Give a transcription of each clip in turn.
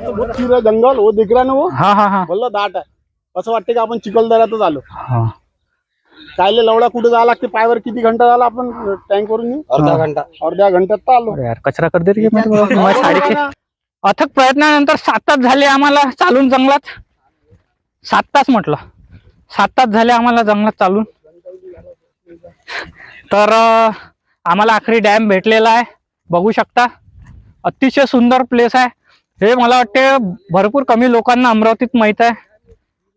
है जंगल वो दिख रहा है ना वो? हा हा हा। बोललं दाट आहे असं वाटतं की आपण चिखलदऱ्यातच आलो. हा। कायले लवडा कुठे जावं लागते? पायवर किती घंटा झाला आपण टँक वरून येऊ? अर्धा घंटा. अर्ध्या घंट्यात तर आलो. अरे यार कचरा कर दे रे साडीचे अथक प्रयत्नानंतर सात तास झाले आम्हाला चालून जंगलात. सात तास म्हटलं. सात तास झाले आम्हाला जंगलात चालून. तर अं, आम्हाला आखरी डॅम भेटलेला आहे. बघू शकता. अतिशय सुंदर प्लेस आहे. हे मला वाटते भरपूर कमी लोकांना अमरावतीत माहीत आहे.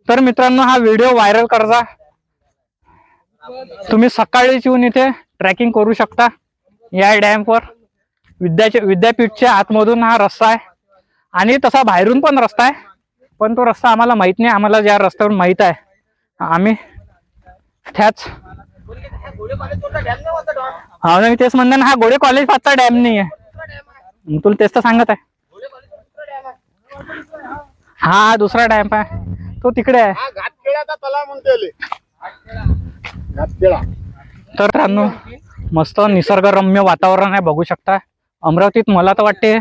तर मित्रांनो हा व्हिडिओ व्हायरल करता तुम्ही सकाळीच येऊन इथे ट्रॅकिंग करू शकता या डॅमवर विद्याचे विद्यापीठच्या आतमधून हा रस्ता आहे. आणि तसा बाहेरून पण रस्ता आहे. पण तो रस्ता आम्हाला माहीत नाही. आम्हाला ज्या रस्त्यावर माहीत आहे आम्ही त्याच हा मी तेच म्हणतो ना हा गोडे कॉलेज पाचचा डॅम नाही आहे तुला तेच तर सांगत आहे. हा दुसरा डॅम आहे तो तिकडे आहे. हा घाटखेळाचा तलाव म्हणते घाटखेळा तर मित्रांनो मस्त निसर्गरम्य वातावरण आहे बघू शकता. अमरावतीत मला तर वाटते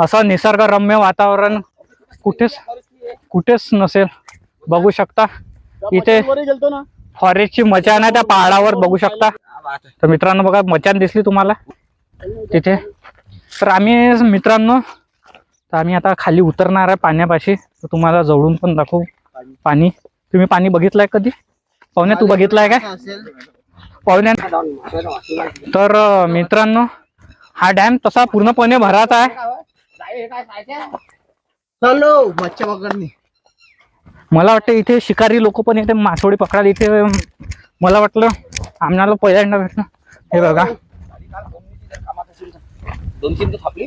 असं निसर्गरम्य वातावरण कुठेच कुठेच नसेल. बघू शकता. इथे फॉरेस्टची मचान आहे त्या पहाडावर बघू शकता. तर मित्रांनो बघा मचान दिसली तुम्हाला. तिथे. तर आम्ही मित्रांनो तर आम्ही आता खाली उतरणार आहे पाण्यापाशी. तर तुम्हाला जवळून पण दाखवू पाणी. तुम्ही पाणी बघितलंय कधी? पाहुण्या तू बघितलंय काय? पाहुण्या तर मित्रांनो हा डॅम तसा पूर्णपणे भराचा आहे. मला वाटतं इथे शिकारी लोक पण इथे मासोळी पकडायला इथे मला वाटलं आम्हाला पहिल्यांदा भेटलं हे बघा. दोन तीन तर थापली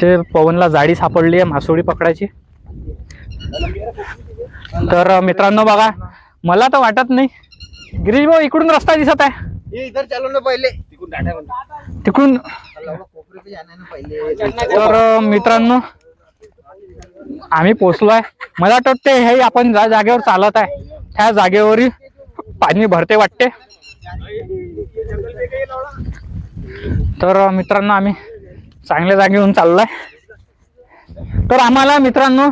ते पवनला जाळी सापडली आहे मासोळी पकडायची. तर मित्रांनो बघा मला तर वाटत नाही. गिरीश भाऊ इकडून रस्ता दिसत आहे. ये इधर चलो ना पहिले. तिकडून तर मित्रांनो आम्ही पोचलोय मला वाटतं ते हे आपण ज्या जागेवर चालत आहे त्या जागेवरही पाणी भरते वाटते. तर मित्रांनो आम्ही चांगल्या जागेवरून चाललोय. तर आम्हाला मित्रांनो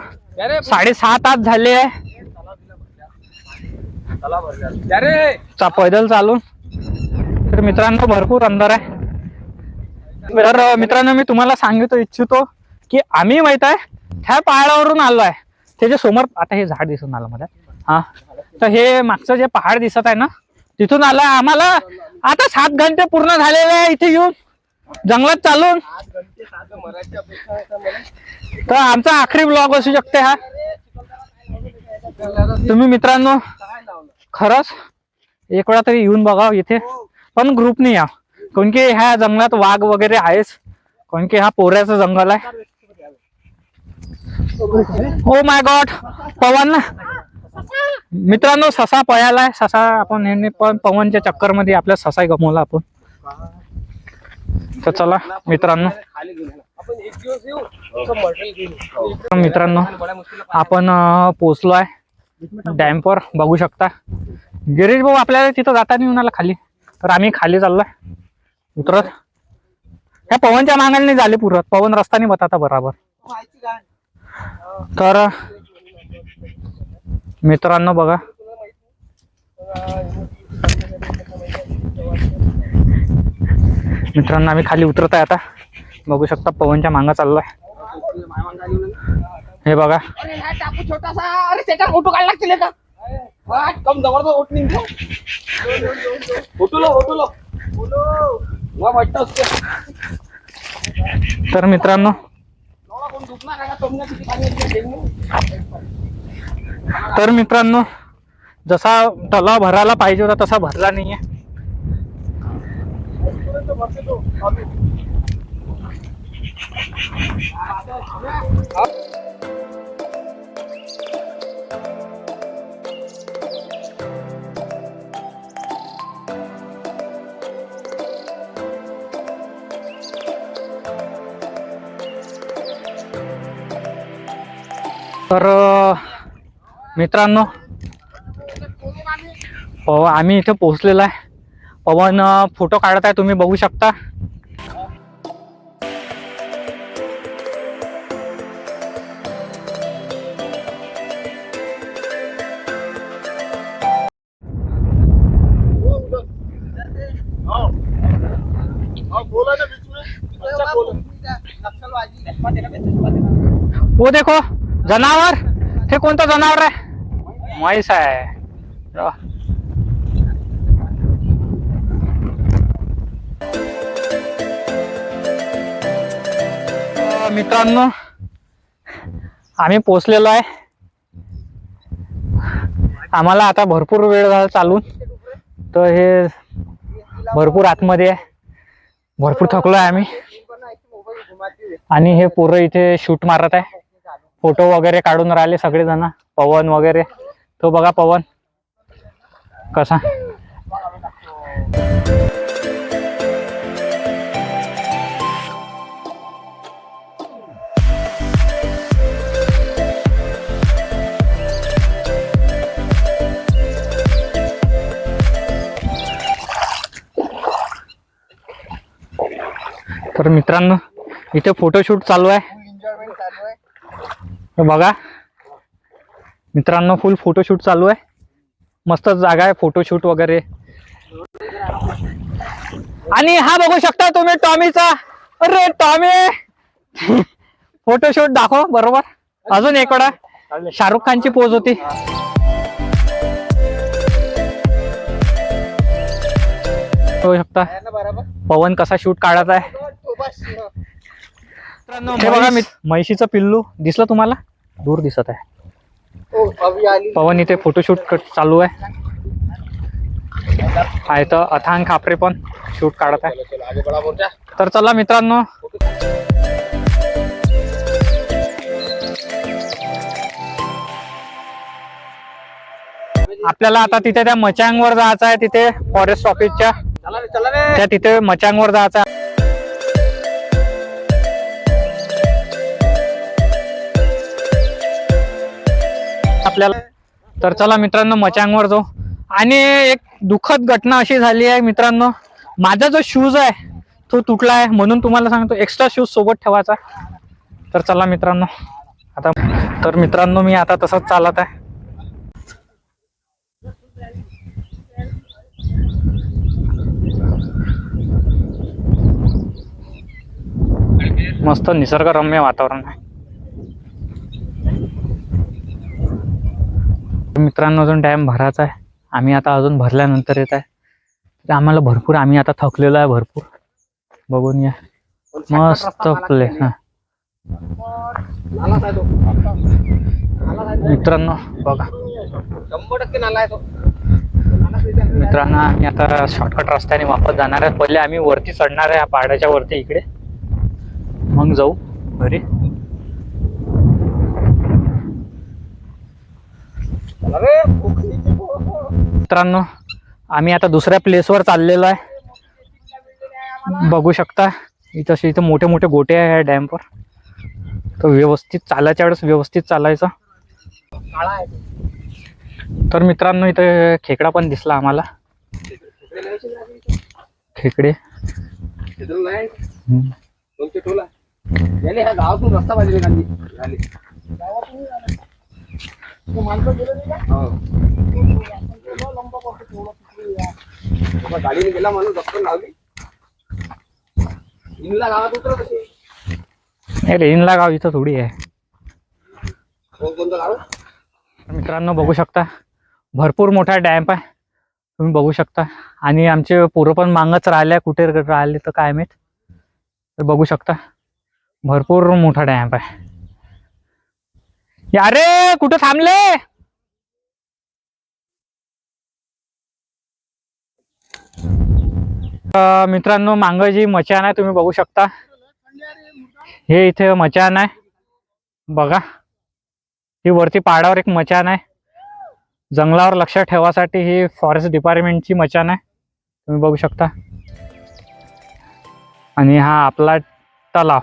साडेसहा तास झाले आहे. चा पैदल चालून. तर मित्रांनो भरपूर अंदर आहे. तर मित्रांनो मी तुम्हाला सांगितू इच्छितो की आम्ही माहीत आहे ह्या पहाडावरून आलो आहे. त्याच्यासमोर आता हे झाड दिसून आलं मला. हा. तर हे मागचं जे पहाड दिसत आहे ना तिथून आला आम्हाला. आता सात घंटे पूर्ण झालेले आहे इथे येऊन. जंगलात चालून. तर आमचा आखरी ब्लॉग असू शकते हा. तुम्ही मित्रांनो खरंच एक वेळा तरी येऊन बघा इथे. पण ग्रुपने या. कोण की ह्या जंगलात वाघ वगैरे आहेच. कोण की हा पोऱ्याचं जंगल आहे. ओ माय गॉड पवन ना. मित्रांनो ससा पळालाय ससा आपण नेहमी पण पवनच्या चक्करमध्ये आपल्या ससाही गमवला आपण. तर चला मित्रांनो. मित्रांनो आपण पोचलो पोहोचलो आहे डॅम्पवर बघू शकता. गिरीश भाऊ आपल्याला तिथं जाता नाही आला खाली. तर आम्ही खाली चाललोय. उतरत ह्या पवनच्या मागायला नाही झाले पुरत पवन रस्ता नाही बताता बराबर. तर मित्रांनो बघा. मित्रांनो आम्ही खाली उतरत आहे आता. बघू शकता पवनच्या मांगा चाललोय. हे बघा. तर मित्रांनो तर मित्रांनो जसा तलाव भरायला पाहिजे होता तसा भरला नाहीये. तर अं, मित्रांनो हो आम्ही इथे पोहोचलेला आहे. पवन फोटो काढत आहे तुम्ही बघू शकता. वो देखो जनावर. हे कोणतं जनावर आहे? म्हैस आहे. मित्रांनो आम्ही पोचलेलो आहे. आम्हाला आता भरपूर वेळ झाला चालून. तर हे भरपूर आतमध्ये आहे. भरपूर थकलो आहे आम्ही. आणि हे पोरं इथे शूट मारत आहे. फोटो वगैरे काढून राहिले सगळेजण पवन वगैरे. तो बघा पवन. कसा? तर मित्रांनो इथे फोटोशूट चालू आहे. बघा. मित्रांनो फुल फोटोशूट चालू आहे. मस्त जागा आहे फोटोशूट वगैरे. आणि हा बघू शकता तुम्ही टॉमीचा. अरे टॉमी! फोटोशूट दाखव बरोबर? अजून एक वेळा. शाहरुख खानची पोज होती. बघू शकता. पवन कसा शूट काढत आहे. मित्रांनो बघा मी म्हैशीचं पिल्लू. दिसलं तुम्हाला? दूर दिसत आहे. पवन इथे फोटोशूट चालू आहे. आहे तर अथांग खापरे पण शूट काढत आहे. तर चला मित्रांनो. आपल्याला आता तिथे त्या मचांगवर जायचं आहे तिथे फॉरेस्ट ऑफिसच्या त्या तिथे मचांगवर जायचं आहे. आपल्याला. तर चला मित्रांनो मचांगवर जाऊ. आणि एक दुःखद घटना अशी झाली आहे मित्रांनो. माझा जो शूज आहे तो तुटला आहे म्हणून तुम्हाला सांगतो एक्स्ट्रा शूज सोबत ठेवायचा. तर चला मित्रांनो आता तर मित्रांनो मी आता तसंच चालत आहे. मस्त निसर्गरम्य वातावरण आहे. मित्रांनो अजून डॅम भरायचा आहे. आम्ही आता अजून भरल्यानंतर येत आहे. तर आम्हाला भरपूर आम्ही आता थकलेलो आहे भरपूर. बघून या. मस्त प्ले मित्रांनो बघा. शंभर टक्के नाला आहे तो मित्रांनो आम्ही आता शॉर्टकट रस्त्याने वापस जाणार आहे. पहिले आम्ही वरती चढणार आहे या पहाडाच्या वरती इकडे. मग जाऊ घरी चला रे कोकणीची पोरं. मित्रांनो आम्ही आता दुसऱ्या प्लेसवर चाललेलो आहे. बघू शकता इथं असे इथं मोठे मोठे गोटे आहे या डॅमवर तर व्यवस्थित चालायच्या वेळेस व्यवस्थित चालायचं. तर मित्रांनो इथं खेकडा पण दिसला आम्हाला. खेकडे. रस्ता गाडीने गेला माणूस डॉक्टर लावली इनला गावात उतरत असे नाही रेनला गाव इथं थोडी आहे कोणतं गाव मित्रांनो बघू शकता. भरपूर मोठा डॅम्प आहे. तुम्ही बघू शकता. आणि आमचे पोरं पण मागच राहिले कुठे राहिले तर काय माहीत. तर बघू शकता. भरपूर मोठा डॅम्प आहे. अरे कुठं कुठे थांबले मित्रांनो मांग जी मचान आहे तुम्ही बघू शकता. हे इथे मचान आहे. बघा. ही वरती पहाडावर एक मचान आहे. जंगलावर लक्ष ठेवासाठी ही फॉरेस्ट डिपार्टमेंटची मचान आहे. तुम्ही बघू शकता. आणि हा आपला तलाव.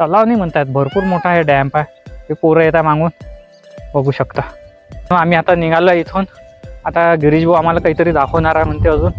तलाव नाही म्हणतात भरपूर मोठा हे डॅम्प आहे. हे पोरं येतात मागून. बघू शकता. आम्ही आता निघालो इथून. आता गिरीश भाऊ आम्हाला काहीतरी दाखवणार आहे म्हणते अजून.